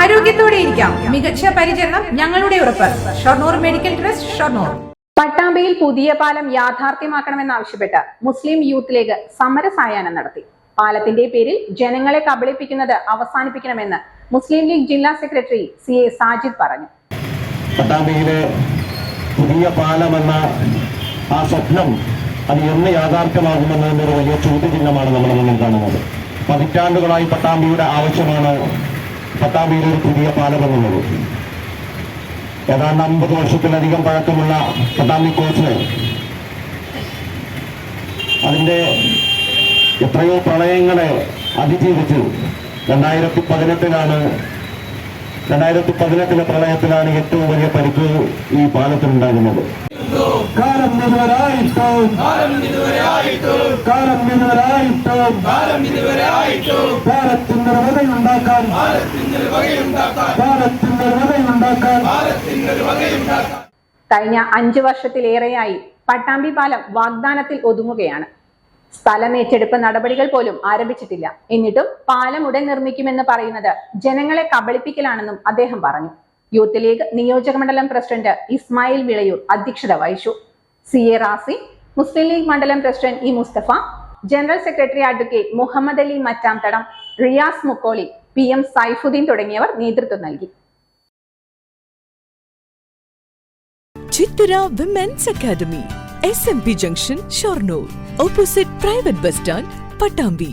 ആരോഗ്യത്തോടെ ഇരിക്കാം മികച്ച പരിചരണം ഞങ്ങളുടെ ഉറപ്പ്. Shoranur medical trust Shoranur. പട്ടാമ്പിയിൽ പുതിയ പാലം യാഥാർത്ഥ്യമാക്കണമെന്നാവശ്യപ്പെട്ട് മുസ്ലിം യൂത്ത് ലീഗ് സമരസായാഹ്നം നടത്തി. പാലത്തിന്റെ പേരിൽ ജനങ്ങളെ കബളിപ്പിക്കുന്നത് അവസാനിപ്പിക്കണമെന്ന് മുസ്ലിം ലീഗ് ജില്ലാ സെക്രട്ടറി സി എ സാജിദ് പറഞ്ഞു. പട്ടാമ്പിയിലെ പുതിയ പാലമെന്ന ആ സ്വപ്നം അത് എന്ന് യാഥാർത്ഥ്യമാകുമെന്നതിന്റെ ഒരു വലിയ ചോദ്യചിഹ്നമാണ് നമ്മുടെ മുന്നിൽ കാണുന്നത്. പതിറ്റാണ്ടുകളായി പട്ടാമ്പിയുടെ ആവശ്യമാണ് പട്ടാമ്പിയിൽ ഒരു പുതിയ പാലം എന്നുള്ളത് ഏതാണ്ട് അമ്പത് വർഷത്തിലധികം പഴക്കമുള്ള പട്ടാമ്പി കോച്ച് അതിന്റെ എത്രയോ പ്രളയങ്ങളെ അതിജീവിച്ച്. രണ്ടായിരത്തി പതിനെട്ടിലാണ് രണ്ടായിരത്തി പതിനെട്ടിലെ പ്രളയത്തിലാണ് ഏറ്റവും വലിയ പരിക്ക് ഈ പാലത്തിനുണ്ടാകുന്നത്. കാലം കാലം മുഴുവനായിട്ടും പാലത്തിന്റെ വകയുണ്ടാക്കാൻ പാലത്തിന്റെ വകയുണ്ടാക്കാൻ കഴിഞ്ഞ അഞ്ചു വർഷത്തിലേറെയായി പട്ടാമ്പി പാലം വാഗ്ദാനത്തിൽ ഒതുങ്ങുകയാണ്. സ്ഥലമേറ്റെടുപ്പ് നടപടികൾ പോലും ആരംഭിച്ചിട്ടില്ല. എന്നിട്ടും പാലം ഉടൻ നിർമ്മിക്കുമെന്ന് പറയുന്നത് ജനങ്ങളെ കബളിപ്പിക്കലാണെന്നും അദ്ദേഹം പറഞ്ഞു. യൂത്ത് ലീഗ് നിയോജകമണ്ഡലം പ്രസിഡന്റ് ഇസ്മായിൽ വിളയൂർ അധ്യക്ഷത വഹിച്ചു. സി എ റാസി മുസ്ലിം ലീഗ് മണ്ഡലം president E Mustafa general secretary advocate Muhammad Ali Mattamthadam Riyas Mukkoli P M Saifuddin തുടങ്ങിയവർ നേതൃത്വം നൽകി. Chithara women's academy S M P junction Shoranur opposite private bus stand Pattambi